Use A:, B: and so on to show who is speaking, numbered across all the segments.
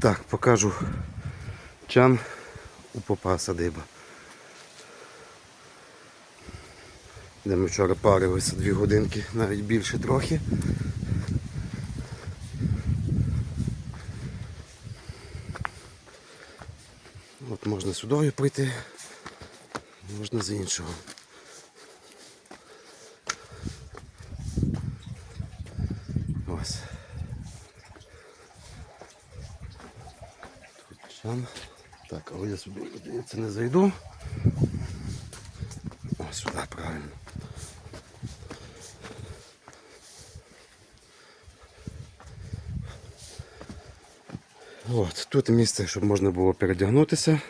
A: Так, покажу чан у попа садиба. Де ми вчора парилися дві годинки, навіть більше трохи. От можна сюди прийти, можна з іншого. Ось. Чан. Так, але я сюди, здається, не зайду. Ось сюди, правильно. От, тут місце, щоб можна було передягнутися.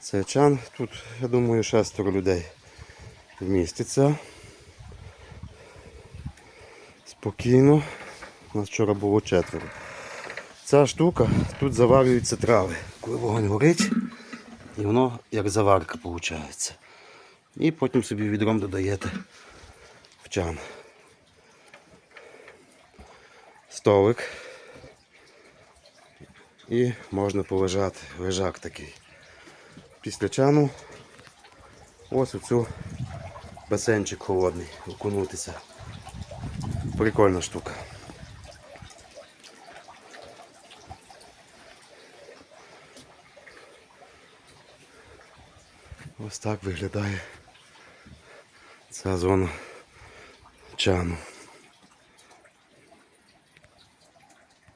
A: Це чан. Тут, я думаю, шестеро людей вміститься. Спокійно. У нас вчора було четверо. Ця штука, тут заварюються трави. Коли вогонь горить, і воно як заварка виходить. І потім собі відром додаєте в чан. Столик. І можна полежати, лежак такий. Після чану ось у цю басейнчик холодний, окунутися. Прикольна штука. Ось так виглядає ця зона чану.